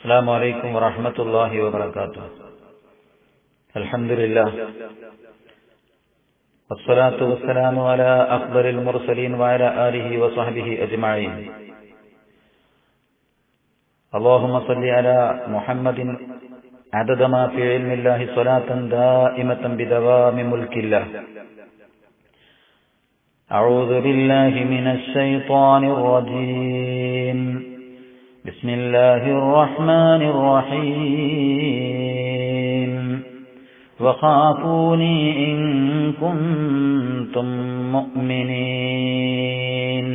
السلام عليكم ورحمة الله وبركاته. الحمد لله والصلاة والسلام على أفضل المرسلين وعلى آله وصحبه أجمعين. اللهم صل على محمد. عدد ما في علم الله صلاة دائمة بدوام ملك الله. أعوذ بالله من الشيطان الرجيم. بسم الله الرحمن الرحيم. وخافوني إن كنتم مؤمنين.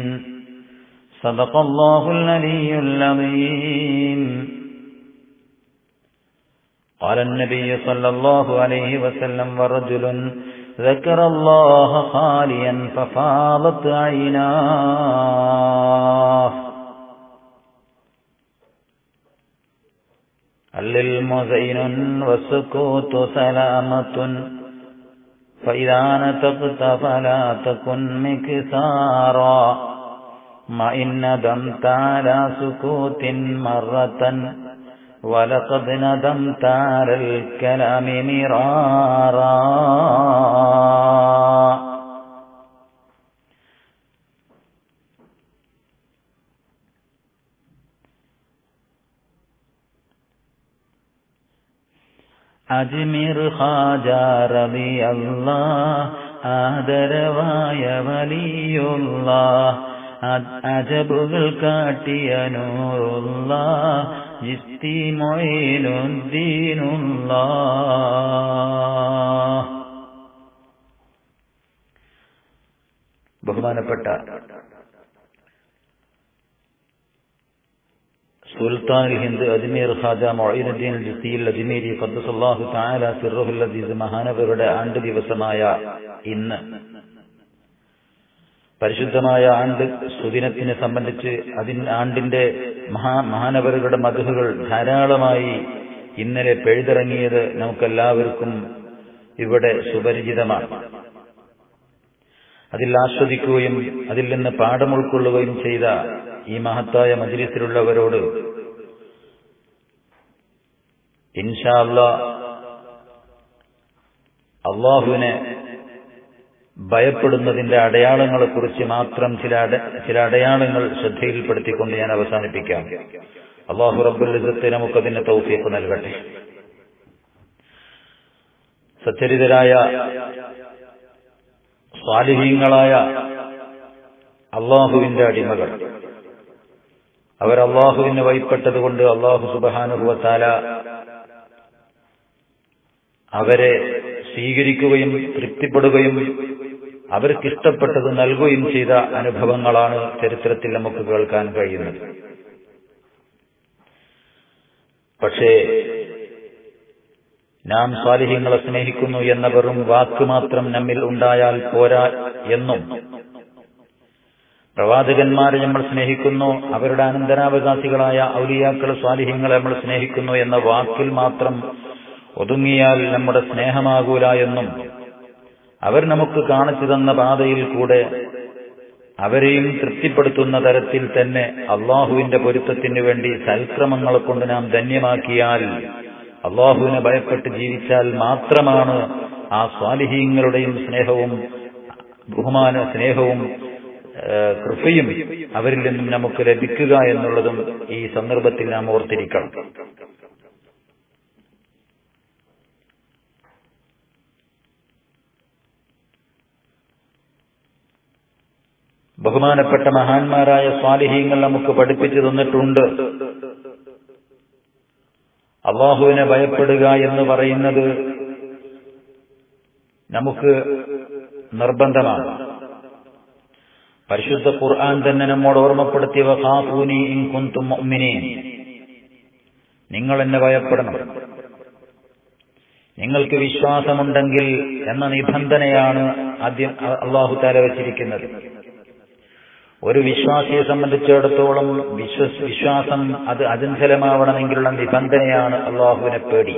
صدق الله العلي العظيم. قال النبي صلى الله عليه وسلم ورجل ذكر الله خاليا ففاضت عيناه. العلم زين والسكوت سلامة فإذا نطقت فلا تكن مكسارا ما إن ندمت على سكوت مرة ولقد ندمت على الكلام مرارا അജ്മീർ ഖാജ റളിയല്ല ആദരവായ വലിയുള്ള അജബുകൾ കാട്ടിയ നൂറുള്ള ജിസ്തി മൊയിലുദ്ദീനുള്ള ബഹുമാനപ്പെട്ട സുൽത്താൻ ഹിന്ദ് അജ്മീർ ഖാജ മൊയ്നുദ്ദീൻ ജിസിയിൽ അജ്മീരി ഖദ്ദസല്ലാഹു തആല സിർറുൽ അസീസ് മഹാനവരുടെ ആണ്ട് ദിവസമായ ഇന്ന്. പരിശുദ്ധമായ ആണ്ട് സുദിനത്തിനെ സംബന്ധിച്ച് അതിൻ ആണ്ടിന്റെ മഹാ മഹാനവരുടെ മധുഹുകൾ ധാരാളമായി ഇന്നലെ പെഴുതിറങ്ങിയത് നമുക്കെല്ലാവർക്കും ഇവിടെ സുപരിചിതമാണ്. അതിൽ ആസ്വദിക്കുകയും അതിൽ നിന്ന് പാഠം ഉൾക്കൊള്ളുകയും ചെയ്ത ഈ മഹത്തായ മജിലിസിലുള്ളവരോട് ഇൻഷാല്ല അള്ളാഹുവിനെ ഭയപ്പെടുന്നതിന്റെ അടയാളങ്ങളെക്കുറിച്ച് മാത്രം ചില ചില അടയാളങ്ങൾ ശ്രദ്ധയിൽപ്പെടുത്തിക്കൊണ്ട് ഞാൻ അവസാനിപ്പിക്കാം. അള്ളാഹു റബ്ബുലിസത്തെ നമുക്കതിന് തൗഫീഖ് നൽകട്ടെ. സച്ചരിതരായ സ്വാലിഹീങ്ങളായ അള്ളാഹുവിന്റെ അടിമകൾ. അവർ അള്ളാഹുവിന് വൈപ്പെട്ടതുകൊണ്ട് അള്ളാഹു സുബഹാനുഭവത്താല അവരെ സ്വീകരിക്കുകയും തൃപ്തിപ്പെടുകയും അവർക്കിഷ്ടപ്പെട്ടത് നൽകുകയും ചെയ്ത അനുഭവങ്ങളാണ് ചരിത്രത്തിൽ നമുക്ക് കേൾക്കാൻ കഴിയുന്നത്. പക്ഷേ നാം സ്വാലിഹ്യങ്ങളെ സ്നേഹിക്കുന്നു എന്ന വെറും വാക്ക് മാത്രം നമ്മിൽ ഉണ്ടായാൽ പോരാ എന്നും പ്രവാചകന്മാരെ നമ്മൾ സ്നേഹിക്കുന്നു അവരുടെ അനന്തരാവകാശികളായ ഔലിയാക്കൾ സ്വാലിഹ്യങ്ങളെ നമ്മൾ സ്നേഹിക്കുന്നു എന്ന വാക്കിൽ മാത്രം ഒതുങ്ങിയാൽ നമ്മുടെ സ്നേഹമാകൂല എന്നും അവർ നമുക്ക് കാണിച്ചു തന്ന പാതയിൽ കൂടെ അവരെയും തൃപ്തിപ്പെടുത്തുന്ന തരത്തിൽ തന്നെ അള്ളാഹുവിന്റെ പൊരുത്തത്തിനു വേണ്ടി സൽക്രമങ്ങളെ കൊണ്ട് നാം ധന്യമാക്കിയാൽ അള്ളാഹുവിനെ ഭയപ്പെട്ട് ജീവിച്ചാൽ മാത്രമാണ് ആ സ്വാലിഹീങ്ങളുടെയും സ്നേഹവും ബഹുമാന സ്നേഹവും കൃപയും അവരിൽ നിന്നും നമുക്ക് ലഭിക്കുക എന്നുള്ളതും ഈ സന്ദർഭത്തിൽ നാം ഓർത്തിരിക്കണം. ബഹുമാനപ്പെട്ട മഹാന്മാരായ സ്വാലിഹീങ്ങൾ നമുക്ക് പഠിപ്പിച്ചു തന്നിട്ടുണ്ട്. അള്ളാഹുവിനെ ഭയപ്പെടുക എന്ന് പറയുന്നത് നമുക്ക് നിർബന്ധമാണ്. പരിശുദ്ധ ഖുർആൻ തന്നെ നമ്മോട് ഓർമ്മപ്പെടുത്തിയ വഹാഫൂനി കുന്തും നിങ്ങൾ എന്നെ ഭയപ്പെടണം. നിങ്ങൾക്ക് വിശ്വാസമുണ്ടെങ്കിൽ എന്ന നിബന്ധനയാണ് ആദ്യം അള്ളാഹു താല വച്ചിരിക്കുന്നത്. ഒരു വിശ്വാസിയെ സംബന്ധിച്ചിടത്തോളം വിശ്വസ് വിശ്വാസം അത് അചഞ്ചലമാവണമെങ്കിലുള്ള നിബന്ധനയാണ് അള്ളാഹുവിനെ പേടി.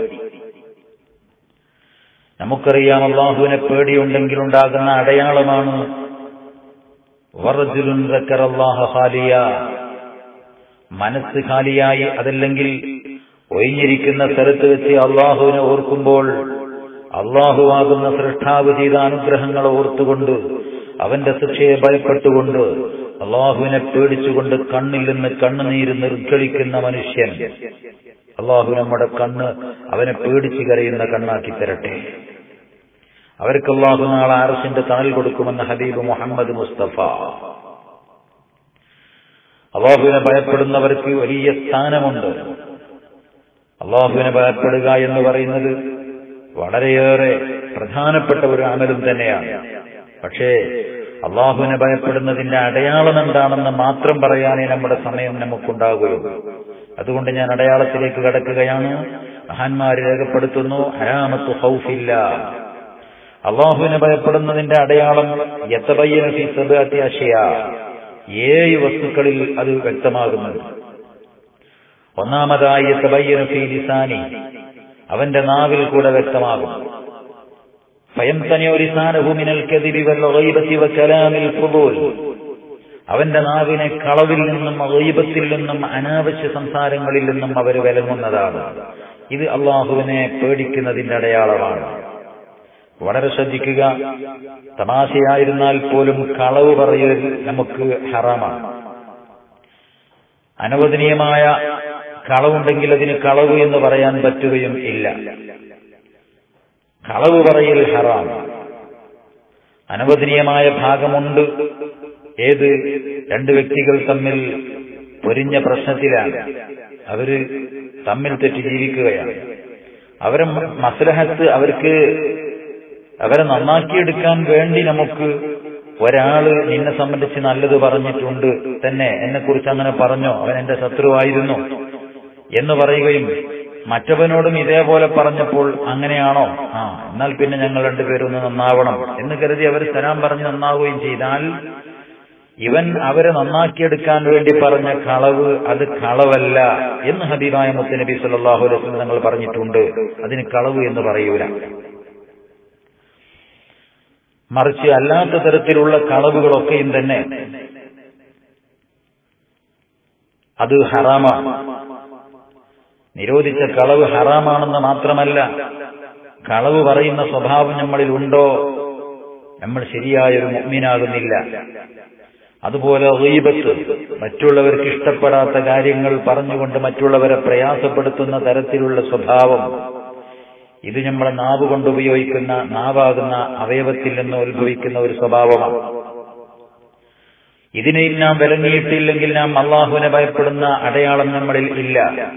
നമുക്കറിയാം അള്ളാഹുവിനെ പേടിയുണ്ടെങ്കിലുണ്ടാകുന്ന അടയാളമാണ്. മനസ്സ് ഖാലിയായി അതല്ലെങ്കിൽ ഒഴിഞ്ഞിരിക്കുന്ന സ്ഥലത്ത് വെച്ച് അള്ളാഹുവിനെ ഓർക്കുമ്പോൾ അള്ളാഹുവാകുന്ന സൃഷ്ടാവ് ചെയ്ത അനുഗ്രഹങ്ങൾ ഓർത്തുകൊണ്ട് അവന്റെ ശിക്ഷയെ ഭയപ്പെട്ടുകൊണ്ട് അള്ളാഹുവിനെ പേടിച്ചുകൊണ്ട് കണ്ണിൽ നിന്ന് കണ്ണുനീര് നിർഗളിക്കുന്ന മനുഷ്യൻ. അള്ളാഹു നമ്മുടെ കണ്ണ് അവനെ പേടിച്ചു കരയുന്ന കണ്ണാക്കി തരട്ടെ. അവർക്ക് അള്ളാഹു നാളെ ആർസിന്റെ തണൽ കൊടുക്കുമെന്ന് ഹബീബ് മുഹമ്മദ് മുസ്തഫ. അള്ളാഹുവിനെ ഭയപ്പെടുന്നവർക്ക് വലിയ സ്ഥാനമുണ്ട്. അള്ളാഹുവിനെ ഭയപ്പെടുക എന്ന് പറയുന്നത് വളരെയേറെ പ്രധാനപ്പെട്ട ഒരു അമലും തന്നെയാണ്. പക്ഷേ അള്ളാഹുവിനെ ഭയപ്പെടുന്നതിന്റെ അടയാളം എന്താണെന്ന് മാത്രം പറയാനേ നമ്മുടെ സമയം നമുക്കുണ്ടാകുകയുള്ളൂ അതുകൊണ്ട് ഞാൻ അടയാളത്തിലേക്ക് കടക്കുകയാണ്. മഹാന്മാർ രേഖപ്പെടുത്തുന്നു ഹരാമത്ത് ഹൗഫില്ല അള്ളാഹുവിനെ ഭയപ്പെടുന്നതിന്റെ അടയാളം അഷയ. ഏഴ് വസ്തുക്കളിൽ അത് വ്യക്തമാകുന്നത് ഒന്നാമതായി ലിസാനി. അവന്റെ നാവിൽ കൂടെ വ്യക്തമാകും. അവന്റെ നാവിനെ കളവിൽ നിന്നും അഗീബത്തിൽ നിന്നും അനാവശ്യ സംസാരങ്ങളിൽ നിന്നും അവർ വിലങ്ങുന്നതാണ്. ഇത് അള്ളാഹുവിനെ പേടിക്കുന്നതിന്റെ അടയാളമാണ്. വളരെ ശ്രദ്ധിക്കുക. തമാശയായിരുന്നാൽ പോലും കളവ് പറയൽ നമുക്ക് ഹറാമാണ്. അനവദനീയമായ കളവുണ്ടെങ്കിൽ അതിന് കളവ് എന്ന് പറയാൻ പറ്റുകയും ഇല്ല. കളവ് പറയൽ ഹറാം. അനവദനീയമായ ഭാഗമുണ്ട്. ഏത്? രണ്ട് വ്യക്തികൾ തമ്മിൽ പൊരിഞ്ഞ പ്രശ്നത്തിലാണ്. അവർ തമ്മിൽ തെറ്റി ജീവിക്കുകയാണ്. അവരെ മസ്ലഹത്ത് അവർക്ക് അവരെ നന്നാക്കിയെടുക്കാൻ വേണ്ടി നമുക്ക് ഒരാൾ നിന്നെ സംബന്ധിച്ച് നല്ലത് പറഞ്ഞിട്ടുണ്ട്. തന്നെ എന്നെക്കുറിച്ച് അങ്ങനെ പറഞ്ഞോ? അവൻ എന്റെ ശത്രുവായിരുന്നു എന്ന് പറയുകയും മറ്റവനോടും ഇതേപോലെ പറഞ്ഞപ്പോൾ അങ്ങനെയാണോ? ആ എന്നാൽ പിന്നെ ഞങ്ങൾ രണ്ടുപേരും ഒന്ന് നന്നാവണം എന്ന് കരുതി അവർ സലാം പറഞ്ഞ് നന്നാവുകയും ചെയ്താൽ ഇവൻ അവരെ നന്നാക്കിയെടുക്കാൻ വേണ്ടി പറഞ്ഞ കളവ് അത് കളവല്ല എന്ന് ഹബീബായ മുത്തനബി സല്ലാഹു അലൈഹി തങ്ങൾ പറഞ്ഞിട്ടുണ്ട്. അതിന് കളവ് എന്ന് പറയൂല. മറിച്ച് അല്ലാത്ത തരത്തിലുള്ള കളവുകളൊക്കെയും തന്നെ. അത് ഹറാമാണ്. നിരോധിച്ച കളവ് ഹറാമാണെന്ന് മാത്രമല്ല കളവ് പറയുന്ന സ്വഭാവം നമ്മളിൽ ഉണ്ടോ? നമ്മൾ ശരിയായൊരു മുഗ്മിനാകുന്നില്ല അതുപോലെ റീബത്ത് മറ്റുള്ളവർക്ക് ഇഷ്ടപ്പെടാത്ത കാര്യങ്ങൾ പറഞ്ഞുകൊണ്ട് മറ്റുള്ളവരെ പ്രയാസപ്പെടുത്തുന്ന തരത്തിലുള്ള സ്വഭാവം. ഇത് നമ്മളെ നാവ് കൊണ്ട് ഉപയോഗിക്കുന്ന നാവാകുന്ന അവയവത്തിൽ നിന്ന് ഉത്ഭവിക്കുന്ന ഒരു സ്വഭാവമാണ്. ഇതിനെയും നാം വിലങ്ങിയിട്ടില്ലെങ്കിൽ നാം അള്ളാഹുവിനെ ഭയപ്പെടുന്ന അടയാളം നമ്മളിൽ ഇല്ല.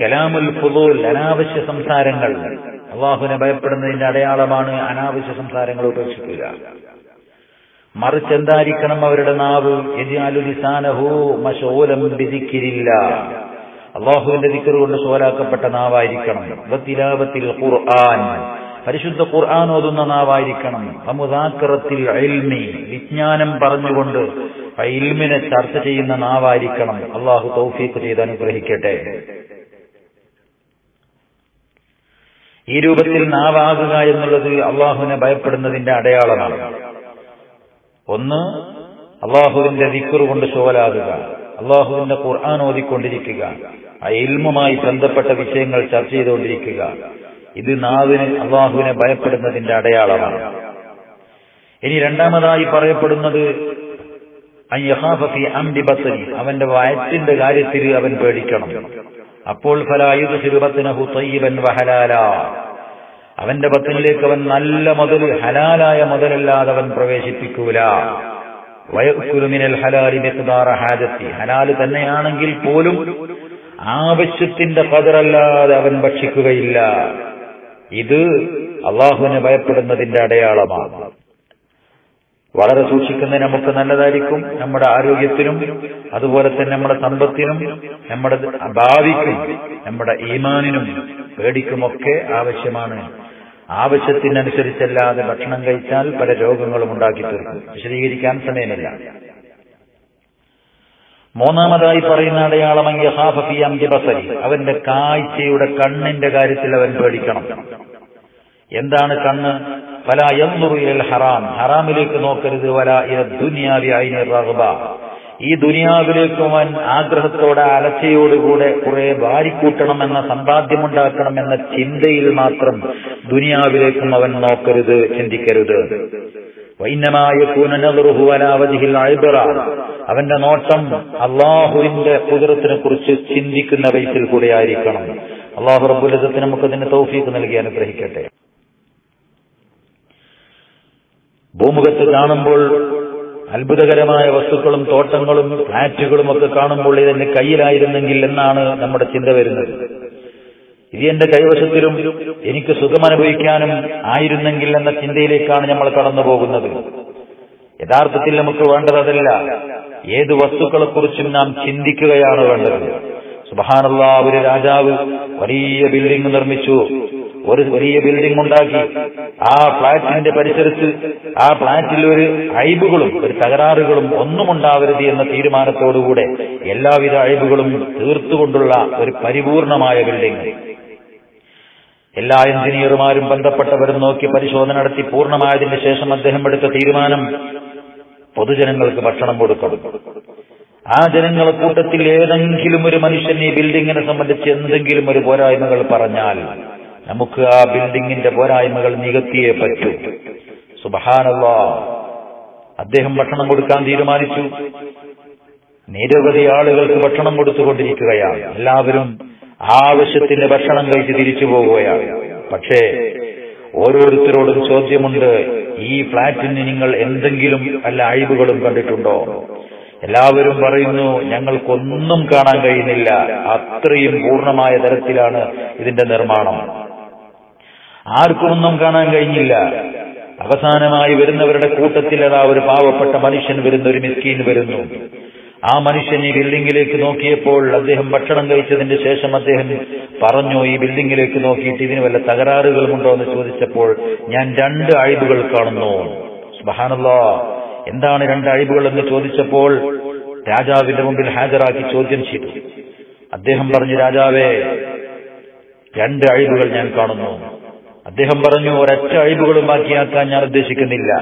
കലാമുൽ ഫുദൂൽ അനാവശ്യ സംസാരങ്ങൾ. അള്ളാഹുവിനെ ഭയപ്പെടുന്നതിന്റെ അടയാളമാണ് അനാവശ്യ സംസാരങ്ങൾ ഉപേക്ഷിക്കുക. മറിച്ച് എന്തായിരിക്കണം അവരുടെ നാവ്? വിധിക്കിരില്ല അള്ളാഹുവിന്റെ ദിക്കറ് കൊണ്ട് സോലാക്കപ്പെട്ട നാവായിരിക്കണം. വത്തിലാവത്തിൽ ഖുർആൻ. പരിശുദ്ധ ഖുർആൻ ഓതുന്ന നാവായിരിക്കണം. അമുദാക്കറത്തിൽ അയൽമി വിജ്ഞാനം പറഞ്ഞുകൊണ്ട് ഇൽമിനെ ചർച്ച ചെയ്യുന്ന നാവായിരിക്കണം. അള്ളാഹു തൗഫീഖ് ചെയ്ത് അനുഗ്രഹിക്കട്ടെ. ഈ രൂപത്തിൽ നാവാകുക എന്നുള്ളത് അള്ളാഹുവിനെ ഭയപ്പെടുന്നതിന്റെ അടയാളമാണ്. ഒന്ന് അള്ളാഹുവിന്റെ ദിക്കറ് കൊണ്ട് ശോലാകുക അള്ളാഹുവിന്റെ ഖുർആൻ ഓതിക്കൊണ്ടിരിക്കുക. ആ ഇൽമുമായി ബന്ധപ്പെട്ട വിഷയങ്ങൾ ചർച്ച ചെയ്തുകൊണ്ടിരിക്കുക. ഇത് നാവിന് അള്ളാഹുവിനെ ഭയപ്പെടുന്നതിന്റെ അടയാളമാണ്. ഇനി രണ്ടാമതായി പറയപ്പെടുന്നത് അവന്റെ വയറ്റിന്റെ കാര്യത്തിൽ അവൻ പേടിക്കണം. അപ്പോൾ ഫലായുധ ശിരുപത്തിനഹു തയ്യബൻ വഹലാല. അവന്റെ പത്തിനിലേക്ക് അവൻ നല്ല മുതൽ ഹലാലായ മുതലല്ലാതെ അവൻ പ്രവേശിപ്പിക്കൂല. വയക്കുരുമിനൽ ഹലാലി മെക്കുതാറ ഹാജത്തി. ഹലാൽ തന്നെയാണെങ്കിൽ പോലും ആവശ്യത്തിന്റെ കതിറല്ലാതെ അവൻ ഭക്ഷിക്കുകയില്ല. ഇത് അള്ളാഹുവിനെ ഭയപ്പെടുന്നതിന്റെ അടയാളമാണ്. വളരെ സൂക്ഷിക്കുന്നത് നമുക്ക് നല്ലതായിരിക്കും. നമ്മുടെ ആരോഗ്യത്തിനും അതുപോലെ തന്നെ നമ്മുടെ സമ്പത്തിനും നമ്മുടെ ഭാവിക്കും നമ്മുടെ ഈമാനിനും പേടിക്കുമൊക്കെ ആവശ്യമാണ്. ആവശ്യത്തിനനുസരിച്ചല്ലാതെ ഭക്ഷണം കഴിച്ചാൽ പല രോഗങ്ങളും ഉണ്ടാക്കി തീർക്കും വിശദീകരിക്കാൻ സമയമില്ല. മൂന്നാമതായി പറയുന്ന അടയാളം ബസരി. അവന്റെ കാഴ്ചയുടെ കണ്ണിന്റെ കാര്യത്തിൽ അവൻ പേടിക്കണം. എന്താണ് കണ്ണ്? വല എന്നുറിയൽ ഹറാം. ഹറാമിലേക്ക് നോക്കരുത്. വല ദുനിയാവി അയിന് ഈ ദുനിയാവിലേക്ക് അവൻ ആഗ്രഹത്തോടെ അലച്ചയോടുകൂടെ കുറെ വാരിക്കൂട്ടണം എന്ന സമ്പാദ്യമുണ്ടാക്കണം എന്ന ചിന്തയിൽ മാത്രം ദുനിയാവിലേക്കും അവൻ നോക്കരുത് ചിന്തിക്കരുത്. വൈന്നമായ കൂനനറുഹുവലാവതിഹിൽ അഴുതറ അവന്റെ നോട്ടം അള്ളാഹുവിന്റെ കുതിരത്തിനെ കുറിച്ച് ചിന്തിക്കുന്ന വയസ്സിൽ കൂടെ ആയിരിക്കണം. അള്ളാഹു റബുലത്തിന് നമുക്കതിന് തൗഫീക്ക് നൽകി അനുഗ്രഹിക്കട്ടെ. ഭൂമുഖത്ത് കാണുമ്പോൾ അത്ഭുതകരമായ വസ്തുക്കളും തോട്ടങ്ങളും ഫ്ലാറ്റുകളും ഒക്കെ കാണുമ്പോൾ ഇതെന്റെ കയ്യിലായിരുന്നെങ്കിൽ എന്നാണ് നമ്മുടെ ചിന്ത വരുന്നത്. ഇത് എന്റെ കൈവശത്തിലും എനിക്ക് സുഖമനുഭവിക്കാനും ആയിരുന്നെങ്കിൽ എന്ന ചിന്തയിലേക്കാണ് നമ്മൾ കടന്നു പോകുന്നത്. യഥാർത്ഥത്തിൽ നമുക്ക് വേണ്ടത് അതല്ല ഏത് വസ്തുക്കളെക്കുറിച്ചും നാം ചിന്തിക്കുകയാണ് വേണ്ടത്. സുബഹാനുള്ള ഒരു രാജാവ് വലിയ ബിൽഡിംഗ് നിർമ്മിച്ചു. ഒരു വലിയ ബിൽഡിംഗ് ഉണ്ടാക്കി. ആ ഫ്ളാറ്റിന്റെ പരിസരത്ത് ആ ഫ്ളാറ്റിൽ ഒരു അയബുകളും ഒരു തകരാറുകളും ഒന്നും ഉണ്ടാവരുത് എന്ന തീരുമാനത്തോടുകൂടെ എല്ലാവിധ അയബുകളും തീർത്തുകൊണ്ടുള്ള ഒരു പരിപൂർണമായ ബിൽഡിംഗ് എല്ലാ എഞ്ചിനീയർമാരും ബന്ധപ്പെട്ടവരും നോക്കി പരിശോധന നടത്തി പൂർണമായതിന് ശേഷം അദ്ദേഹം എടുത്ത തീരുമാനം പൊതുജനങ്ങൾക്ക് ഭക്ഷണം കൊടുക്കണം. ആ ജനങ്ങളെ കൂട്ടത്തിൽ ഏതെങ്കിലും ഒരു മനുഷ്യൻ ഈ ബിൽഡിങ്ങിനെ സംബന്ധിച്ച് എന്തെങ്കിലും ഒരു പോരായ്മകൾ പറഞ്ഞാൽ നമുക്ക് ആ ബിൽഡിങ്ങിന്റെ പോരായ്മകൾ നികത്തിയേ പറ്റൂ. സുബഹാനല്ല. അദ്ദേഹം ഭക്ഷണം കൊടുക്കാൻ തീരുമാനിച്ചു. നിരവധി ആളുകൾക്ക് ഭക്ഷണം കൊടുത്തുകൊണ്ടിരിക്കുകയാണ്. എല്ലാവരും ആവശ്യത്തിന് ഭക്ഷണം കഴിച്ച് തിരിച്ചു പോവുകയാണ്. പക്ഷേ ഓരോരുത്തരോടും ചോദ്യമുണ്ട് ഈ ഫ്ളാറ്റിന് നിങ്ങൾ എന്തെങ്കിലും വല്ല അഴിവുകളും കണ്ടിട്ടുണ്ടോ? എല്ലാവരും പറയുന്നു ഞങ്ങൾക്കൊന്നും കാണാൻ കഴിയുന്നില്ല. അത്രയും പൂർണമായ തരത്തിലാണ് ഇതിന്റെ നിർമ്മാണം. ആർക്കുമൊന്നും കാണാൻ കഴിഞ്ഞില്ല. അവസാനമായി വരുന്നവരുടെ കൂട്ടത്തിൽ അതാ ഒരു പാവപ്പെട്ട മനുഷ്യൻ വരുന്ന ഒരു മിസ്കീൻ വരുന്നു. ആ മനുഷ്യൻ ഈ ബിൽഡിംഗിലേക്ക് നോക്കിയപ്പോൾ അദ്ദേഹം ഭക്ഷണം കഴിച്ചതിന് ശേഷം അദ്ദേഹം പറഞ്ഞു ഈ ബിൽഡിംഗിലേക്ക് നോക്കിയിട്ട് ഇതിന് വല്ല തകരാറുകളുമുണ്ടോ എന്ന് ചോദിച്ചപ്പോൾ ഞാൻ രണ്ട് അഴിവുകൾ കാണുന്നു. സുബഹാനല്ലോ. എന്താണ് രണ്ട് അഴിവുകൾ എന്ന് ചോദിച്ചപ്പോൾ രാജാവിന്റെ മുമ്പിൽ ഹാജരാക്കി ചോദ്യം ചെയ്തു. അദ്ദേഹം പറഞ്ഞു രാജാവേ രണ്ട് അഴിവുകൾ ഞാൻ കാണുന്നു. അദ്ദേഹം പറഞ്ഞു ഒരൊറ്റ അഴിവുകളും ബാക്കിയാക്കാൻ ഞാൻ ഉദ്ദേശിക്കുന്നില്ല.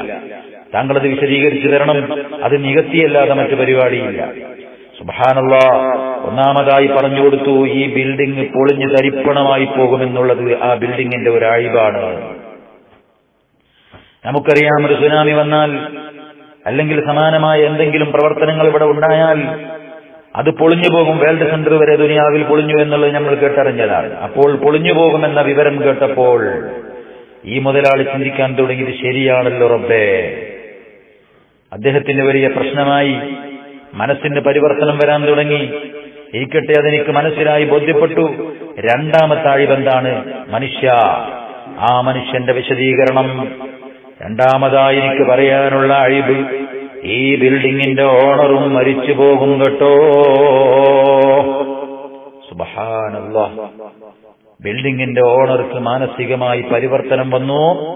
താങ്കൾ അത് വിശദീകരിച്ചു തരണം. അത് നികത്തിയല്ലാതെ മറ്റു പരിപാടിയില്ല. സുബാനുള്ള ഒന്നാമതായി പറഞ്ഞു കൊടുത്തു ഈ ബിൽഡിംഗ് പൊളിഞ്ഞ് തരിപ്പണമായി പോകുമെന്നുള്ളത് ആ ബിൽഡിംഗിന്റെ ഒരു അഴിവാണ്. നമുക്കറിയാം ഒരു സുനാമി വന്നാൽ അല്ലെങ്കിൽ സമാനമായ എന്തെങ്കിലും പ്രവർത്തനങ്ങൾ ഇവിടെ ഉണ്ടായാൽ അത് പൊളിഞ്ഞു പോകും. വേൾഡ് സെന്റർ വരെ ദുനിയാവിൽ പൊളിഞ്ഞു എന്നുള്ളത് നമ്മൾ കേട്ടറിഞ്ഞതാണ്. അപ്പോൾ പൊളിഞ്ഞു പോകുമെന്ന വിവരം കേട്ടപ്പോൾ ഈ മുതലാളി ചിന്തിക്കാൻ തുടങ്ങിയത് ശരിയാണല്ലോ റബ്ബേ. അദ്ദേഹത്തിന് വലിയ പ്രശ്നമായി മനസ്സിന് പരിവർത്തനം വരാൻ തുടങ്ങി. ഇരിക്കട്ടെ അതെനിക്ക് മനസ്സിലായി ബോധ്യപ്പെട്ടു. രണ്ടാമത്തെ അഴിവെന്താണ്? മനുഷ്യ. ആ മനുഷ്യന്റെ വിശദീകരണം. രണ്ടാമതായി എനിക്ക് പറയാനുള്ള അഴിവ്. ഈ ബിൽഡിങ്ങിന്റെ ഓണറും മരിച്ചു പോകും കേട്ടോ. സുബഹാനല്ല. ബിൽഡിങ്ങിന്റെ ഓണർക്ക് മാനസികമായി പരിവർത്തനം വന്നു.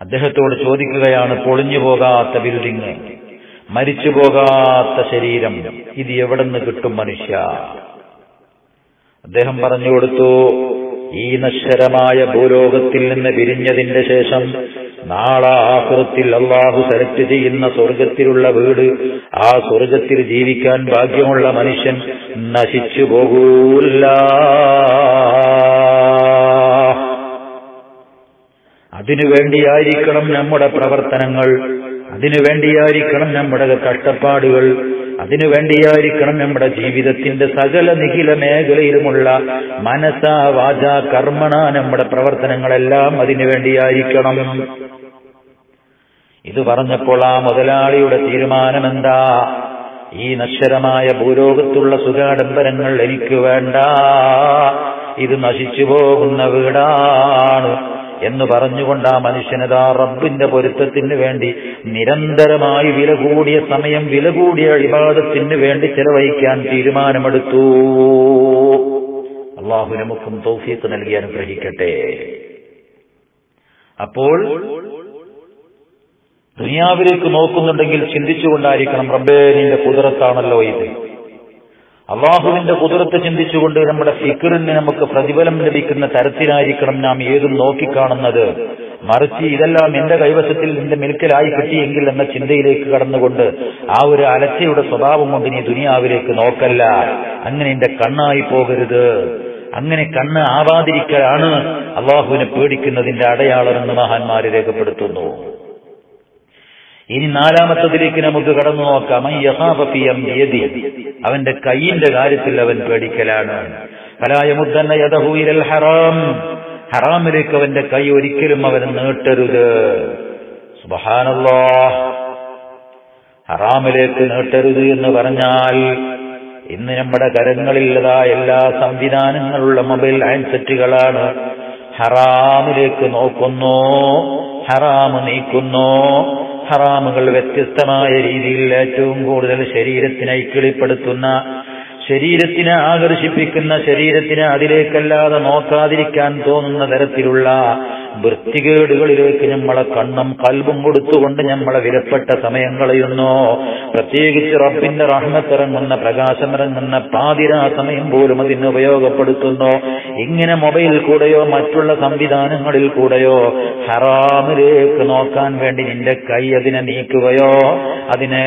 അദ്ദേഹത്തോട് ചോദിക്കുകയാണ് പൊളിഞ്ഞു പോകാത്ത ബിൽഡിംഗ് മരിച്ചു പോകാത്ത ശരീരം ഇത് എവിടെ നിന്ന് കിട്ടും മനുഷ്യ? അദ്ദേഹം പറഞ്ഞു കൊടുത്തു ഈ നശ്വരമായ ഭൂലോകത്തിൽ നിന്ന് പിരിഞ്ഞതിന്റെ ശേഷം നാളാഹൃത്തിൽ അള്ളാഹു സെലക്ട് ചെയ്യുന്ന സ്വർഗത്തിലുള്ള വീട് ആ സ്വർഗത്തിൽ ജീവിക്കാൻ ഭാഗ്യമുള്ള മനുഷ്യൻ നശിച്ചു പോകൂല്ല. അതിനുവേണ്ടിയായിരിക്കണം നമ്മുടെ പ്രവർത്തനങ്ങൾ അതിനുവേണ്ടിയായിരിക്കണം നമ്മുടെ കഷ്ടപ്പാടുകൾ അതിനുവേണ്ടിയായിരിക്കണം നമ്മുടെ ജീവിതത്തിന്റെ സകല നിഖില മേഖലയിലുമുള്ള മനസ്സ വാച കർമ്മണ നമ്മുടെ പ്രവർത്തനങ്ങളെല്ലാം അതിനുവേണ്ടിയായിരിക്കണം ഇത് പറഞ്ഞപ്പോൾ ആ മുതലാളിയുടെ തീരുമാനമെന്താ? ഈ നശ്വരമായ ഭൂലോകത്തുള്ള സുഖാഡംബരങ്ങൾ എനിക്ക് വേണ്ട. ഇത് നശിച്ചു പോകുന്ന വീടാണ് എന്ന് പറഞ്ഞുകൊണ്ട് ആ മനുഷ്യനതാ റബ്ബിന്റെ പൊരുത്തത്തിന് വേണ്ടി നിരന്തരമായി വില കൂടിയ സമയം വില കൂടിയ അഴിവാദത്തിന് വേണ്ടി ചെലവഴിക്കാൻ തീരുമാനമെടുത്തു. അള്ളാഹു നമുക്കും തൗഫീക്ക് നൽകി അനുഗ്രഹിക്കട്ടെ. അപ്പോൾ ദുനിയാവിലേക്ക് നോക്കുന്നുണ്ടെങ്കിൽ ചിന്തിച്ചുകൊണ്ടായിരിക്കണം റബ്ബേ നിന്റെ കുതിരത്താണല്ലോ ഇത്. അള്ളാഹുവിന്റെ കുതിരത്ത് ചിന്തിച്ചുകൊണ്ട് നമ്മുടെ ഫിക്കറിന് നമുക്ക് പ്രതിഫലം ലഭിക്കുന്ന തരത്തിലായിരിക്കണം നാം ഏതും നോക്കിക്കാണുന്നത്. മറിച്ച് ഇതെല്ലാം എന്റെ കൈവശത്തിൽ നിന്റെ മിൽക്കലായി കിട്ടിയെങ്കിൽ എന്ന ചിന്തയിലേക്ക് കടന്നുകൊണ്ട് ആ ഒരു അലച്ചയുടെ സ്വഭാവം കൊണ്ട് നീ ദുനിയാവിലേക്ക് നോക്കല്ല. അങ്ങനെ എന്റെ കണ്ണായി പോകരുത്. അങ്ങനെ കണ്ണ് ആവാതിരിക്കലാണ് അള്ളാഹുവിനെ പേടിക്കുന്നതിന്റെ അടയാളമെന്ന് മഹാന്മാരെ രേഖപ്പെടുത്തുന്നു. ഇനി നാലാമത്തതിലേക്ക് നമുക്ക് കടന്നു നോക്കാം. അവന്റെ കൈയിന്റെ കാര്യത്തിൽ അവൻ പേടിക്കലാണ്. ഹറാമിലേക്ക് അവന്റെ കൈ ഒരിക്കലും അവൻ നീട്ടരുത്. ഹറാമിലേക്ക് നീട്ടരുത് എന്ന് പറഞ്ഞാൽ ഇന്ന് നമ്മുടെ കരങ്ങളിലുള്ളതാ എല്ലാ സംവിധാനങ്ങളുള്ള മൊബൈൽ ഹാൻഡ്സെറ്റുകളാണ് ഹറാമിലേക്ക് നോക്കുന്നു ഹറാമ് നീക്കുന്നു ഹറാമുകൾ വ്യത്യസ്തമായ രീതിയിൽ ഏറ്റവും കൂടുതൽ ശരീരത്തിനെ കിളിപ്പെടുത്തുന്ന ശരീരത്തിനെ ആകർഷിപ്പിക്കുന്ന ശരീരത്തിനെ അതിലേക്കല്ലാതെ നോക്കാതിരിക്കാൻ തോന്നുന്ന തരത്തിലുള്ള വൃത്തികേടുകളിലേക്ക് നമ്മളെ കണ്ണും കൽബും കൊടുത്തുകൊണ്ട് നമ്മളെ വിലപ്പെട്ട സമയം കളയുന്നു പ്രത്യേകിച്ച് റബ്ബിന്റെ റഹ്മത്തിറങ്ങുന്ന പ്രകാശമിറങ്ങുന്ന പാതിരാ സമയം പോലും അതിന് ഉപയോഗപ്പെടുത്തുന്നു ഇങ്ങനെ മൊബൈൽ കൂടെയോ മറ്റുള്ള സംവിധാനങ്ങളിൽ കൂടെയോ ഹറാമിലേക്ക് നോക്കാൻ വേണ്ടി നിന്റെ കൈ അതിനെ നീക്കുകയോ അതിനെ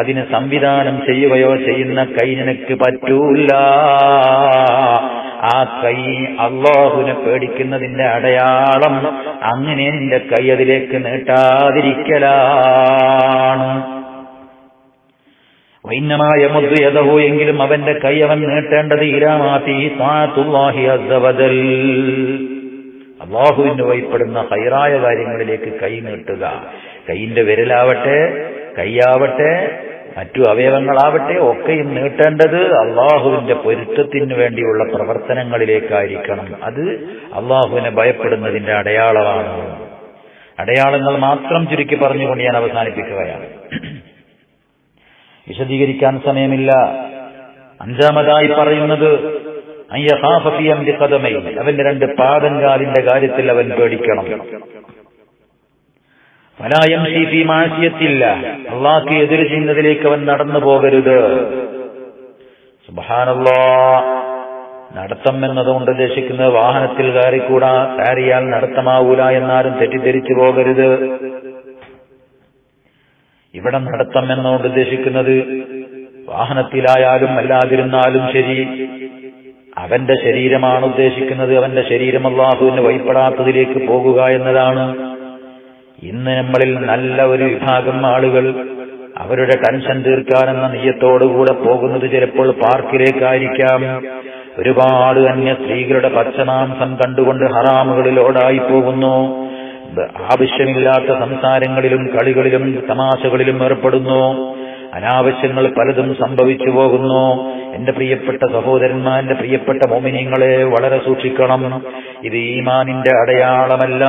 അതിന് സംവിധാനം ചെയ്യുകയോ ചെയ്യുന്ന കൈ നിനക്ക് പറ്റൂല. ആ കൈ അള്ളാഹുവിനെ പേടിക്കുന്നതിന്റെ അടയാളം അങ്ങനെ നിന്റെ കൈ അതിലേക്ക് നീട്ടാതിരിക്കലാണ്. വൈന്നമായ യഥവോ എങ്കിലും അവന്റെ കൈ അവൻ നീട്ടേണ്ടത് ഇരാമാത്തി താത്തുവാഹി അസവദൽ അള്ളാഹുവിന് വൈപ്പെടുന്ന ഹൈറായ കാര്യങ്ങളിലേക്ക് കൈ നീട്ടുക. കൈയിന്റെ വിരലാവട്ടെ കൈയാവട്ടെ മറ്റു അവയവങ്ങളാവട്ടെ ഒക്കെയും നീട്ടേണ്ടത് അള്ളാഹുവിന്റെ പൊരുത്തത്തിന് വേണ്ടിയുള്ള പ്രവർത്തനങ്ങളിലേക്കായിരിക്കണം. അത് അള്ളാഹുവിനെ ഭയപ്പെടുന്നതിന്റെ അടയാളമാണ്. അടയാളങ്ങൾ മാത്രം ചുരുക്കി പറഞ്ഞുകൊണ്ട് ഞാൻ അവസാനിപ്പിക്കുകയാണ്. വിശദീകരിക്കാൻ സമയമില്ല. അഞ്ചാമതായി പറയുന്നത് അയ്യഹാഫിയന്റെ കഥമയിൽ അവന്റെ രണ്ട് പാദങ്കാലിന്റെ കാര്യത്തിൽ അവൻ പേടിക്കണം. ഫലായം ഷീഫി മാസിയത്തില്ല. അള്ളാഹ്ക്ക് എതിര് ചെയ്യുന്നതിലേക്ക് അവൻ നടന്നു പോകരുത്. സുബാനല്ലോ നടത്തം എന്നതുകൊണ്ട് ഉദ്ദേശിക്കുന്നത് വാഹനത്തിൽ കയറിക്കൂടാ കയറിയാൽ നടത്തമാവൂല എന്നാരും തെറ്റിദ്ധരിച്ചു പോകരുത്. ഇവിടെ നടത്തം എന്നതുകൊണ്ട് ഉദ്ദേശിക്കുന്നത് വാഹനത്തിലായാലും അല്ലാതിരുന്നാലും ശരി അവന്റെ ശരീരമാണ് ഉദ്ദേശിക്കുന്നത്. അവന്റെ ശരീരം അള്ളാഹുവിന് വഴിപ്പെടാത്തതിലേക്ക് പോകുക എന്നതാണ്. ഇന്ന് നമ്മളിൽ നല്ല ഒരു വിഭാഗം ആളുകൾ അവരുടെ ടെൻഷൻ തീർക്കാനെന്ന നെയ്യത്തോടുകൂടെ പോകുന്നത് ചിലപ്പോൾ പാർക്കിലേക്കായിരിക്കാം. ഒരുപാട് അന്യ സ്ത്രീകളുടെ പച്ചമാംസം കണ്ടുകൊണ്ട് ഹറാമുകളിലോടായി പോകുന്നു ആവശ്യമില്ലാത്ത സംസാരങ്ങളിലും കളികളിലും തമാശകളിലും ഏർപ്പെടുന്നു. അനാവശ്യങ്ങൾ പലതും സംഭവിച്ചു പോകുന്നു. എന്റെ പ്രിയപ്പെട്ട സഹോദരന്മാ എന്റെ പ്രിയപ്പെട്ട മോമിനിയങ്ങളെ വളരെ സൂക്ഷിക്കണം. ഇത് ഈമാനിന്റെ അടയാളമല്ല.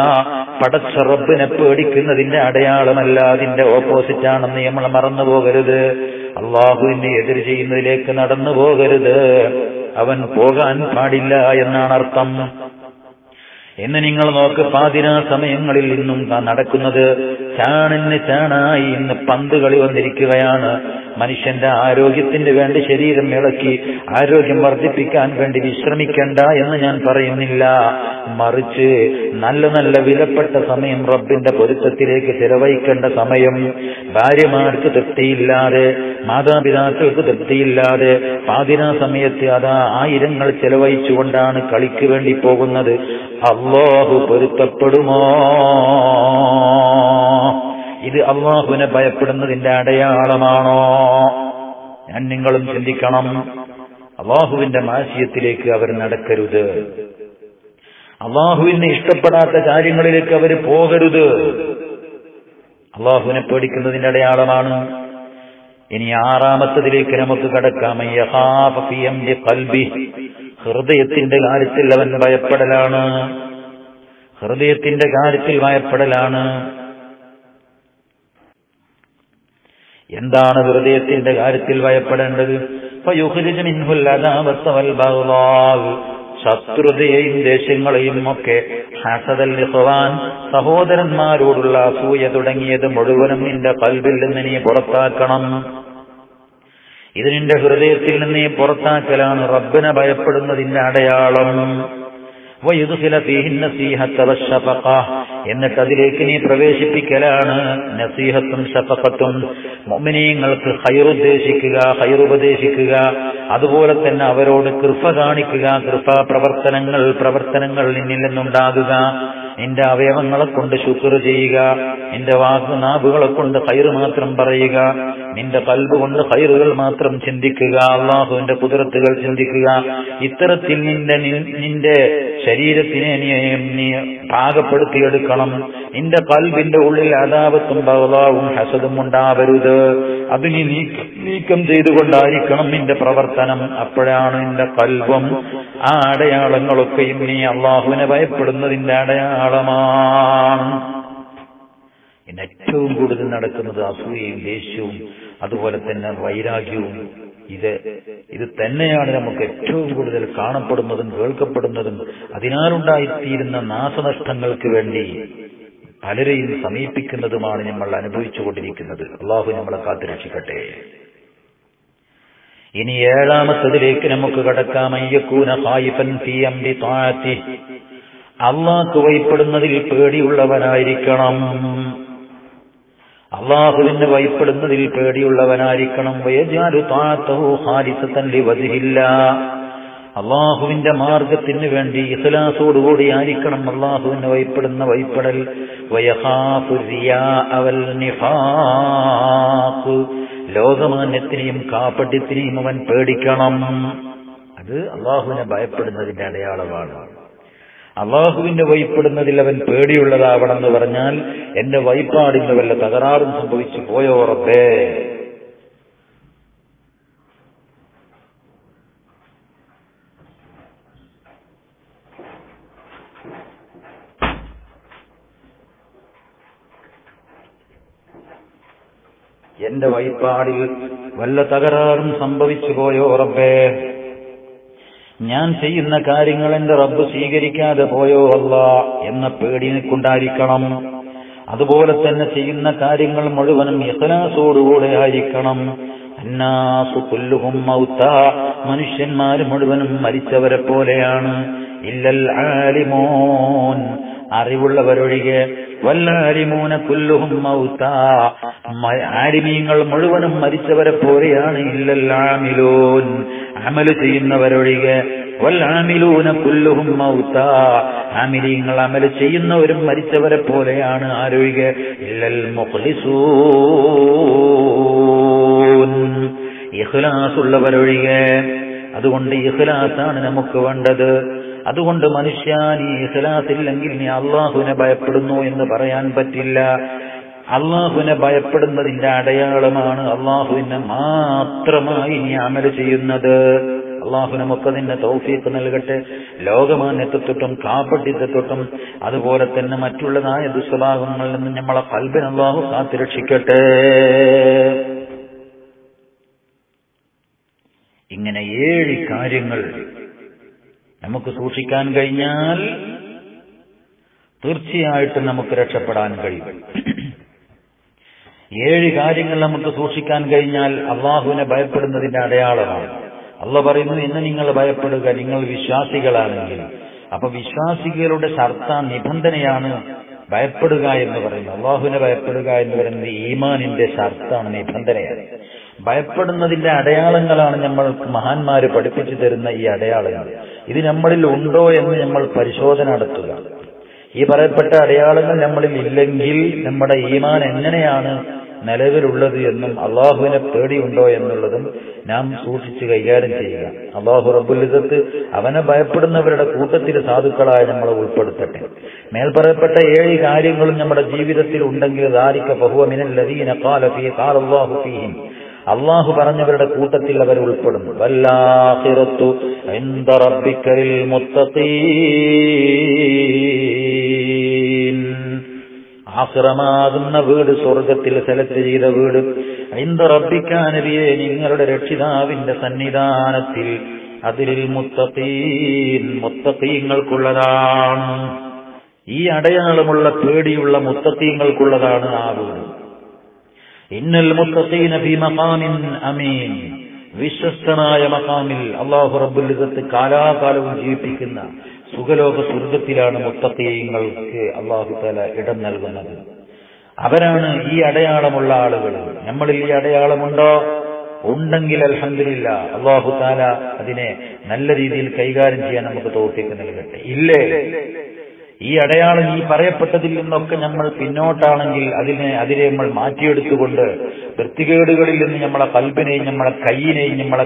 പടച്ച റബ്ബിനെ പേടിക്കുന്നതിന്റെ അടയാളമല്ല. അതിന്റെ ഓപ്പോസിറ്റ് ആണെന്ന് നമ്മൾ മറന്നു പോകരുത് അള്ളാഹുവിനെ എതിർ ചെയ്യുന്നതിലേക്ക് നടന്നു പോകരുത് അവൻ പോകാൻ പാടില്ല എന്നാണ് അർത്ഥം എന്ന് നിങ്ങൾ നോക്ക് പാതിരാ സമയങ്ങളിൽ ഇന്നും നടക്കുന്നത്. ചാണിന് ചാണായി ഇന്ന് പന്ത് കളി വന്നിരിക്കുകയാണ്. മനുഷ്യന്റെ ആരോഗ്യത്തിന് വേണ്ടി ശരീരം ഇളക്കി ആരോഗ്യം വർദ്ധിപ്പിക്കാൻ വേണ്ടി വിശ്രമിക്കണ്ട എന്ന് ഞാൻ പറയുന്നില്ല. മറിച്ച് നല്ല നല്ല വിലപ്പെട്ട സമയം റബ്ബിന്റെ പൊരുത്തത്തിലേക്ക് ചെലവഴിക്കേണ്ട സമയം ഭാര്യമാർക്ക് തൃപ്തിയില്ലാതെ മാതാപിതാക്കൾക്ക് തൃപ്തിയില്ലാതെ പാതിരാ സമയത്ത് അതാ ആയിരങ്ങൾ ചെലവഴിച്ചുകൊണ്ടാണ് കളിക്ക് വേണ്ടി പോകുന്നത്. അള്ളാഹു പൊരുത്തപ്പെടുമോ? ഇത് അള്ളാഹുവിനെ ഭയപ്പെടുന്നതിന്റെ അടയാളമാണോ? ഞാൻ നിങ്ങളും ചിന്തിക്കണം. അള്ളാഹുവിന്റെ മാശയത്തിലേക്ക് അവർ നടക്കരുത്. അള്ളാഹുവിനെ ഇഷ്ടപ്പെടാത്ത കാര്യങ്ങളിലേക്ക് അവർ പോകരുത്. അള്ളാഹുവിനെ പേടിക്കുന്നതിന്റെ അടയാളമാണ് ഇനി ആറാമത്തതിലേക്ക് നമുക്ക് കടക്കാം. ഹൃദയത്തിന്റെ കാര്യത്തിൽ അവൻ ഭയപ്പെടലാണ്. ഹൃദയത്തിന്റെ കാര്യത്തിൽ ഭയപ്പെടലാണ്. എന്താണ് ഹൃദയത്തിന്റെ കാര്യത്തിൽ ഭയപ്പെടേണ്ടത്? ശത്രുതയെയും ദേശങ്ങളെയും ഒക്കെ ഹസദൽ ഇഖ്വാൻ സഹോദരന്മാരോടുള്ള അസൂയ തുടങ്ങിയത് മുഴുവനും നിന്റെ കൽവിൽ നിന്ന് നീ പുറത്താക്കണം. ഇത് നിന്റെ ഹൃദയത്തിൽ നിന്നേ പുറത്താക്കലാണ്. റബ്ബിനെ ഭയപ്പെടുന്നതിന്റെ അടയാളം. എന്നിട്ട് അതിലേക്ക് നീ പ്രവേശിപ്പിക്കലാണ്. നസീഹത്തും ഷഫഖത്തും മുഅ്മിനീങ്ങൾക്ക് ഹൈറുദ്ദേശിക്കുക ഹൈറുപദേശിക്കുക അതുപോലെ തന്നെ അവരോട് കൃപ കാണിക്കുക. കൃപ പ്രവർത്തനങ്ങൾ പ്രവർത്തനങ്ങൾ നിന്നിൽ നിന്നുണ്ടാകുക. നിന്റെ അവയവങ്ങളെ കൊണ്ട് ശുക്ർ ചെയ്യുക. എന്റെ വാക്ക് കൊണ്ട് കയറ് മാത്രം പറയുക. നിന്റെ കൽബ് കൊണ്ട് കയറുകൾ മാത്രം ചിന്തിക്കുക. അള്ളാഹുവിന്റെ കുതിരത്തുകൾ ചിന്തിക്കുക. ഇത്തരത്തിൽ നിന്റെ നിന്റെ ശരീരത്തിനെ നീ പാകപ്പെടുത്തിയെടുക്കണം. നിന്റെ കൽബിന്റെ ഉള്ളിൽ അതാപത്തും ബഹളാവും ഹസതും ഉണ്ടാവരുത്. അതിനി നീക്കം ചെയ്തുകൊണ്ടായിരിക്കണം നിന്റെ പ്രവർത്തനം. അപ്പോഴാണ് നിന്റെ കൽബും ആ അടയാളങ്ങളൊക്കെയും നീ അള്ളാഹുവിനെ ഭയപ്പെടുന്നതിന്റെ അടയാളമാണ്. ഇന്ന് ഏറ്റവും കൂടുതൽ നടക്കുന്നത് അസൂയയും ദേഷ്യവും അതുപോലെ തന്നെ വൈരാഗ്യവും. ഇത് ഇത് തന്നെയാണ് നമുക്ക് ഏറ്റവും കൂടുതൽ കാണപ്പെടുന്നതും കേൾക്കപ്പെടുന്നതും. അതിനാലുണ്ടായിത്തീരുന്ന നാശനഷ്ടങ്ങൾക്ക് വേണ്ടി പലരെയും സമീപിക്കുന്നതുമാണ് നമ്മൾ അനുഭവിച്ചുകൊണ്ടിരിക്കുന്നത്. അള്ളാഹു നമ്മളെ കാത്തുരക്ഷിക്കട്ടെ. ഇനി ഏഴാമത്തതിലേക്ക് നമുക്ക് കടക്കാം. അയ്യക്കൂന ഹായിഫൻ തീ അമ്പി താഴത്തി അള്ളാഹ് ഭയപ്പെടുന്നതിൽ പേടിയുള്ളവനായിരിക്കണം. അള്ളാഹുവിന് ഭയപ്പെടുന്നതിൽ പേടിയുള്ളവനായിരിക്കണം. വയജാലു താത്തഹു തന്റെ വതിഹില്ല അള്ളാഹുവിന്റെ മാർഗത്തിന് വേണ്ടി ഇഖ്ലാസോടുകൂടി ആയിരിക്കണം അള്ളാഹുവിന് വൈപ്പെടുന്ന വൈപ്പെടൽ ലോകമാന്യത്തിനെയും കാപ്പട്യത്തിനെയും അവൻ പേടിക്കണം. അത് അള്ളാഹുവിനെ ഭയപ്പെടുന്നതിന്റെ അടയാളമാണ്. അള്ളാഹുവിന്റെ വൈപ്പെടുന്നതിൽ അവൻ പേടിയുള്ളതാവണമെന്ന് പറഞ്ഞാൽ എന്റെ വൈപ്പാടിന് വല്ല തകരാറും സംഭവിച്ചു പോയോ റബ്ബേ? എന്റെ വഴിപാടിൽ വല്ല തകരാറും സംഭവിച്ചു പോയോ റബ്ബേ? ഞാൻ ചെയ്യുന്ന കാര്യങ്ങൾ എന്റെ റബ്ബ് സ്വീകരിക്കാതെ പോയോ അല്ല എന്ന പേടി നിൽക്കുണ്ടായിരിക്കണം അതുപോലെ തന്നെ ചെയ്യുന്ന കാര്യങ്ങൾ മുഴുവനും യസനാസോടുകൂടെ ആയിരിക്കണം. അന്നാസു കുല്ലുഹും മൗത്ത. മനുഷ്യന്മാർ മുഴുവനും മരിച്ചവരെ പോലെയാണ്. ഇല്ലൽ ആലിമോൻ. അറിവുള്ളവരൊഴികെ വല്ലാരിമൂന കുല്ലുഹും മൗത്ത. ആരിമീങ്ങൾ മുഴുവനും മരിച്ചവരെ പോലെയാണ് ഇല്ലല്ലാമിലോൻ. അമൽ ചെയ്യുന്നവരൊഴികെ വല്ലാമിലൂന കുല്ലുഹും മൗത്ത. ആമിലീങ്ങൾ അമൽ ചെയ്യുന്നവരും മരിച്ചവരെ പോലെയാണ് ആരൊഴികെ ഇല്ലൽ മുഖ്ലിസൂൻ ഇഖ്ലാസുള്ളവരൊഴികെ. അതുകൊണ്ട് ഇഖ്ലാസാണ് നമുക്ക് വേണ്ടത്. അതുകൊണ്ട് മനുഷ്യ നീ ഇഖ്ലാസില്ലെങ്കിൽ നീ അള്ളാഹുവിനെ ഭയപ്പെടുന്നു എന്ന് പറയാൻ പറ്റില്ല. അള്ളാഹുവിനെ ഭയപ്പെടുന്നതിന്റെ അടയാളമാണ് അള്ളാഹുവിനെ മാത്രമായി നീ അമൽ ചെയ്യുന്നത്. അള്ളാഹു നിന്നെ തൗഫീക്ക് നൽകട്ടെ. ലോകമാന്യത്തെ തൊട്ടും അതുപോലെ തന്നെ മറ്റുള്ളതായ ദുസ്വഭാവങ്ങളിൽ നിന്ന് നമ്മളെ കൽബിന് അള്ളാഹു കാത്തിരക്ഷിക്കട്ടെ ഇങ്ങനെ ഏഴ് കാര്യങ്ങൾ നമുക്ക് സൂക്ഷിക്കാൻ കഴിഞ്ഞാൽ തീർച്ചയായിട്ടും നമുക്ക് രക്ഷപ്പെടാൻ കഴിയും. ഏഴ് കാര്യങ്ങൾ നമുക്ക് സൂക്ഷിക്കാൻ കഴിഞ്ഞാൽ അള്ളാഹുവിനെ ഭയപ്പെടുന്നതിന്റെ അടയാളമാണ്. അള്ള പറയുന്നു ഇന്ന് നിങ്ങൾ ഭയപ്പെടുക നിങ്ങൾ വിശ്വാസികളാണെങ്കിൽ. അപ്പൊ വിശ്വാസികളുടെ ശർത്ത നിബന്ധനയാണ് ഭയപ്പെടുക എന്ന് പറയുന്നത്. അള്ളാഹുവിനെ ഭയപ്പെടുക എന്ന് പറയുന്നത് ഈമാനിന്റെ ശർത്താണ് നിബന്ധനയാണ്. ഭയപ്പെടുന്നതിന്റെ അടയാളങ്ങളാണ് നമ്മൾ മഹാന്മാര് പഠിപ്പിച്ചു തരുന്ന ഈ അടയാളങ്ങൾ. ഇത് നമ്മളിൽ ഉണ്ടോ എന്ന് നമ്മൾ പരിശോധന നടത്തുക. ഈ പറയപ്പെട്ട അടയാളങ്ങൾ നമ്മളിൽ ഇല്ലെങ്കിൽ നമ്മുടെ ഈമാൻ എങ്ങനെയാണ് നിലവിലുള്ളത് എന്നും അള്ളാഹുവിനെ പേടിയുണ്ടോ എന്നുള്ളതും നാം സൂക്ഷിച്ച് കൈകാര്യം ചെയ്യുക. അള്ളാഹു റബുലിസത്ത് അവനെ ഭയപ്പെടുന്നവരുടെ കൂട്ടത്തിൽ സാധുക്കളായ നമ്മളെ ഉൾപ്പെടുത്തട്ടെ. മേൽ പറയപ്പെട്ട ഏഴ് കാര്യങ്ങളും നമ്മുടെ ജീവിതത്തിൽ ഉണ്ടെങ്കിൽ ദാരിക്ക ബഹുവമിനല്ലതീന കാലഫീ കാലല്ലാഹു ഫീഹിം. അള്ളാഹു പറഞ്ഞവരുടെ കൂട്ടത്തിൽ അവർ ഉൾപ്പെടുന്നു. വല്ലാഹിറത്തു റബ്ബിക്കലിൽ മുത്തഖീൻ. ആശ്രമാകുന്ന വീട് സ്വർഗത്തിൽ സെലക്ട് ചെയ്ത വീട് റബ്ബിക്കാനരിയെ നിങ്ങളുടെ രക്ഷിതാവിന്റെ സന്നിധാനത്തിൽ. അതിലിൽ മുത്തഖീൻ മുത്തഖീങ്ങൾക്കുള്ളതാണ്. ഈ അടയാളമുള്ള പേടിയുള്ള മുത്തത്തീങ്ങൾക്കുള്ളതാണ് ആ വീട്. ഇന്നൽ മഖാമിൻ അമീൻ. വിശ്വസ്തനായ മഹാമിൽ അള്ളാഹു റബുല്ലിസത്ത് കാലാകാലവും ജീവിപ്പിക്കുന്ന സുഖലോക സ്വർഗത്തിലാണ് മുത്തത്തീങ്ങൾക്ക് അള്ളാഹു തല ഇടം നൽകുന്നത്. അവരാണ് ഈ അടയാളമുള്ള ആളുകൾ. നമ്മളിൽ ഈ അടയാളമുണ്ടോ? ഉണ്ടെങ്കിൽ അൽഹംദുലില്ല അള്ളാഹു താല അതിനെ നല്ല രീതിയിൽ കൈകാര്യം ചെയ്യാൻ നമുക്ക് തോഫിക്ക് നൽകട്ടെ. ഇല്ലേ? ഈ അടയാളം ഈ പറയപ്പെട്ടതിൽ നിന്നൊക്കെ നമ്മൾ പിന്നോട്ടാണെങ്കിൽ അതിനെ അതിനെ നമ്മൾ മാറ്റിയെടുത്തുകൊണ്ട് വൃത്തികേടുകളിൽ നിന്ന് നമ്മളെ കൽബിനെയും നമ്മളെ കൈയിനെയും നമ്മളെ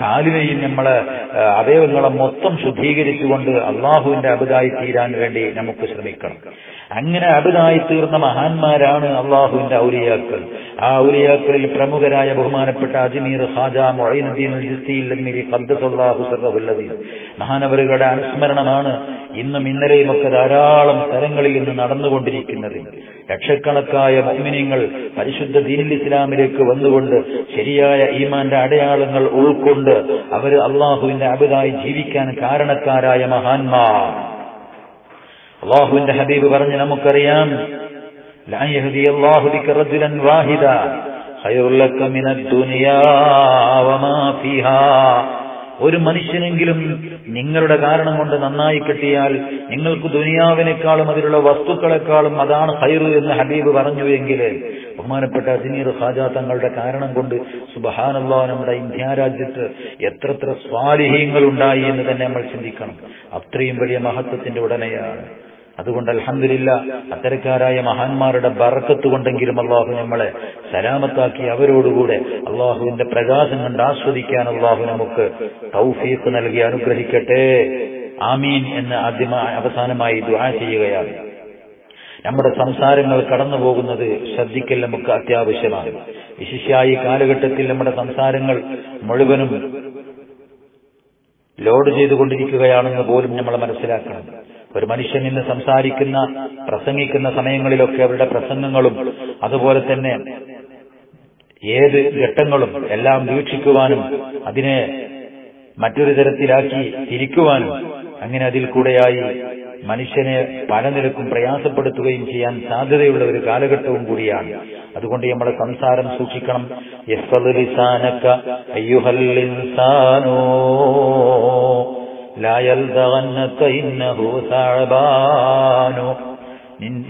കാലിനെയും നമ്മളെ അവയവങ്ങളെ മൊത്തം ശുദ്ധീകരിച്ചുകൊണ്ട് അള്ളാഹുവിന്റെ അബുദായി തീരാൻ വേണ്ടി നമുക്ക് ശ്രമിക്കണം. അങ്ങനെ അബുദായി തീർന്ന മഹാന്മാരാണ് അള്ളാഹുവിന്റെ ഔലിയാക്കൾ. ആ ഔലിയാക്കളിൽ പ്രമുഖരായ ബഹുമാനപ്പെട്ട അജ്മീർ ഹാജാ മൊയ്നുദ്ദീൻ മഹാനവരുടെ അനുസ്മരണമാണ് ഇന്നും ഇന്നലെയും ഒക്കെ ധാരാളം സ്ഥലങ്ങളിൽ നിന്ന് നടന്നുകൊണ്ടിരിക്കുന്നത് ലക്ഷക്കണക്കായ മുഅ്മിനീങ്ങൾ പരിശുദ്ധ ദീനിൽ ഇസ്ലാമിലേക്ക് വന്നുകൊണ്ട് ശരിയായ ഈമാന്റെ അടയാളങ്ങൾ ഉൾക്കൊണ്ട് അവർ അള്ളാഹുവിന്റെ അബുദായി ജീവിക്കാൻ കാരണക്കാരായ മഹാന്മാർ അള്ളാഹുവിന്റെ ഹബീബ് പറഞ്ഞ് നമുക്കറിയാം لا يهدي الله بك رجلا واحدا خير لك من الدنيا وما فيها ഒരു മനുഷ്യനെങ്കിലും നിങ്ങളുടെ കാരണം കൊണ്ട് നന്നായി കിട്ടിയാൽ നിങ്ങൾക്ക് ദുനിയാവിനേക്കാളും അതിലുള്ള വസ്തുക്കളെക്കാളും അതാണ് ഹൈറ് എന്ന് ഹബീബ് പറഞ്ഞു എങ്കിൽ ബഹുമാനപ്പെട്ട അസിനീർ ഹാജാ തങ്ങളുടെ കാരണം കൊണ്ട് സുബഹാനല്ലാ നമ്മുടെ ഇന്ത്യ രാജ്യത്ത് എത്രത്ര സ്വാലിഹ്യങ്ങൾ ഉണ്ടായി എന്ന് തന്നെ നമ്മൾ ചിന്തിക്കണം. അത്രയും വലിയ മഹത്വത്തിന്റെ ഉടനെയാണ് അതുകൊണ്ട് അലഹമില്ല അത്തരക്കാരായ മഹാന്മാരുടെ ബറക്കത്ത് കൊണ്ടെങ്കിലും അള്ളാഹു നമ്മളെ സലാമത്താക്കി അവരോടുകൂടെ അള്ളാഹുവിന്റെ പ്രകാശം കണ്ട് ആസ്വദിക്കാൻ അള്ളാഹു നമുക്ക് തൗഫീഖ് നൽകി അനുഗ്രഹിക്കട്ടെ. ആമീൻ എന്ന് ആദ്യമായി അവസാനമായി ദുആ ചെയ്യുകയാണ്. നമ്മുടെ സംസാരങ്ങൾ കടന്നു പോകുന്നത് ശ്രദ്ധിക്കൽ നമുക്ക് അത്യാവശ്യമാണ്. വിശിഷ്യായി കാലഘട്ടത്തിൽ നമ്മുടെ സംസാരങ്ങൾ മുഴുവനും ലോഡ് ചെയ്തുകൊണ്ടിരിക്കുകയാണെന്ന് പോലും നമ്മൾ മനസ്സിലാക്കണം. ഒരു മനുഷ്യൻ ഇന്ന് സംസാരിക്കുന്ന പ്രസംഗിക്കുന്ന സമയങ്ങളിലൊക്കെ അവരുടെ പ്രസംഗങ്ങളും അതുപോലെ തന്നെ ഏത് ഘട്ടങ്ങളും എല്ലാം വീക്ഷിക്കുവാനും അതിനെ മറ്റൊരു തരത്തിലാക്കി തിരിക്കുവാനും അങ്ങനെ അതിൽ കൂടെയായി മനുഷ്യനെ പല നിരക്കും പ്രയാസപ്പെടുത്തുകയും ചെയ്യാൻ സാധ്യതയുള്ള ഒരു കാലഘട്ടവും കൂടിയാണ്. അതുകൊണ്ട് നമ്മുടെ സംസാരം സൂക്ഷിക്കണം. യസ്ഫദ് ലിസാനക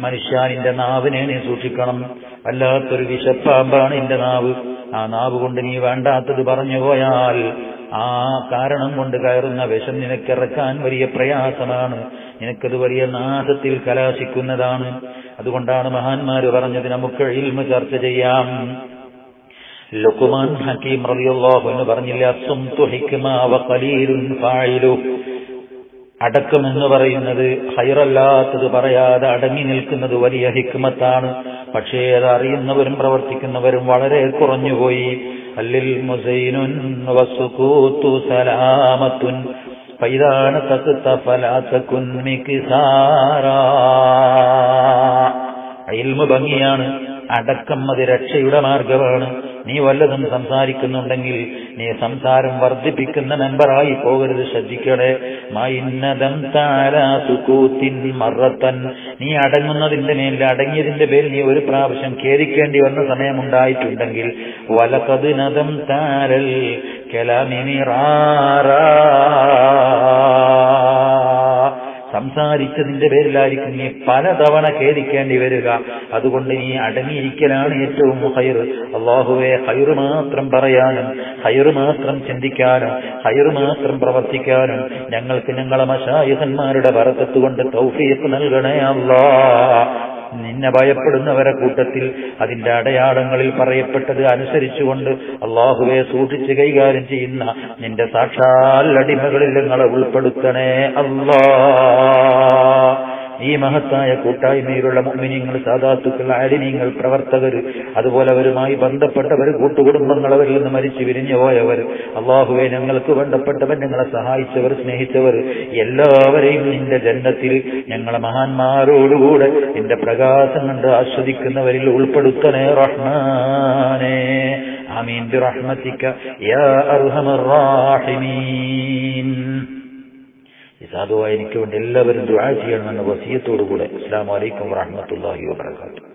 മനുഷ്യ നിന്റെ നാവിനെ നീ സൂക്ഷിക്കണം. വല്ലാത്തൊരു വിശപ്പാമ്പാണ് നിന്റെ നാവ്. ആ നാവ് കൊണ്ട് നീ വേണ്ടാത്തത് പറഞ്ഞു പോയാൽ ആ കാരണം കൊണ്ട് കയറുന്ന വിഷം നിനക്കിറക്കാൻ വലിയ പ്രയാസമാണ്. നിനക്കത് വലിയ നാശത്തിൽ കലാശിക്കുന്നതാണ്. അതുകൊണ്ടാണ് മഹാന്മാര് പറഞ്ഞത് നമുക്ക് ഇൽമ ചർച്ച ചെയ്യാം. ലുക്കുമാൻ ഹക്കീം റളിയല്ലാഹു എന്ന് പറഞ്ഞില്ല അടക്കം എന്ന് പറയുന്നത് ഹൈറല്ലാത്തത് പറയാതെ അടങ്ങി നിൽക്കുന്നത് വലിയ ഹിക്മത്താണ്. പക്ഷേ അത് അറിയുന്നവരും പ്രവർത്തിക്കുന്നവരും വളരെ കുറഞ്ഞുപോയി. അല്ലിൽ മുസൈനുൻ സലാമത്തുൻ. പൈതാണ് തക്ത ഫലാത്തക്കുൻ മിക്സാറാ ഇൽമു ഭംഗിയാണ് അടക്കം അത് രക്ഷയുടെ മാർഗമാണ്. നീ വല്ലതും സംസാരിക്കുന്നുണ്ടെങ്കിൽ നീ സംസാരം വർദ്ധിപ്പിക്കുന്ന മെമ്പറായി പോകരുത് ശ്രദ്ധിക്കണേ. മൈന്നതം താരാസുകൂത്തിൻ മറത്തൻ. നീ അടങ്ങുന്നതിന്റെ മേലിൽ അടങ്ങിയതിന്റെ പേരിൽ നീ ഒരു പ്രാവശ്യം ഖേദിക്കേണ്ടി വന്ന സമയമുണ്ടായിട്ടുണ്ടെങ്കിൽ വലക്കത് നദം താരൽ കെലമിനിറാറാ. സംസാരിച്ചതിന്റെ പേരിലായിരിക്കും നീ പലതവണ ഖേദിക്കേണ്ടി വരിക. അതുകൊണ്ട് നീ അടങ്ങിയിരിക്കലാണ് ഏറ്റവും ഹൈർ അള്ളാഹുവെ ഹൈറ് മാത്രം പറയാനും ഹൈറ് മാത്രം ചിന്തിക്കാനും ഹൈറ് മാത്രം പ്രവർത്തിക്കാനും ഞങ്ങൾക്ക് ഞങ്ങളെ മശായുധന്മാരുടെ വറക്കത്തുകൊണ്ട് തൗഫീഖ് നൽകണേ അല്ലാ നിന്നെ ഭയപ്പെടുന്നവരെ കൂട്ടത്തിൽ അതിന്റെ അടയാളങ്ങളിൽ പറയപ്പെട്ടത് അനുസരിച്ചുകൊണ്ട് അള്ളാഹുവെ സൂക്ഷിച്ച് കൈകാര്യം ചെയ്യുന്ന നിന്റെ സാക്ഷാൽ അടിമകളിൽ നിങ്ങളെ ഉൾപ്പെടുത്തണേ അല്ലാ ഈ മഹത്തായ കൂട്ടായ്മയിലുള്ള മുമ്മിനിങ്ങൾ സാധാത്തുക്കൾ ആലിനീങ്ങൾ പ്രവർത്തകർ അതുപോലെ അവരുമായി ബന്ധപ്പെട്ടവർ കൂട്ടുകുടുംബങ്ങൾ അവരിൽ നിന്ന് മരിച്ചു വിരിഞ്ഞു പോയവർ അള്ളാഹുവെ ഞങ്ങൾക്ക് വേണ്ടപ്പെട്ടവർ ഞങ്ങളെ സഹായിച്ചവർ സ്നേഹിച്ചവർ എല്ലാവരെയും നിന്റെ ജന്മത്തിൽ ഞങ്ങളെ മഹാന്മാരോടുകൂടെ നിന്റെ പ്രകാശം കണ്ട് ആസ്വദിക്കുന്നവരിൽ ഉൾപ്പെടുത്തണേ റഹ്മാനേ. ആമീൻ. ബിറഹ്മതിക യാ അർഹമർ റാഹിമീൻ. ഈ സാധുവായ എനിക്ക് വേണ്ടി എല്ലാവരും ദുആ ചെയ്യണമെന്ന വസീയത്തോടുകൂടെ. അസ്സാം വലൈക്കും വാഹമത്തല്ലാഹി വാബർക്കാത്തു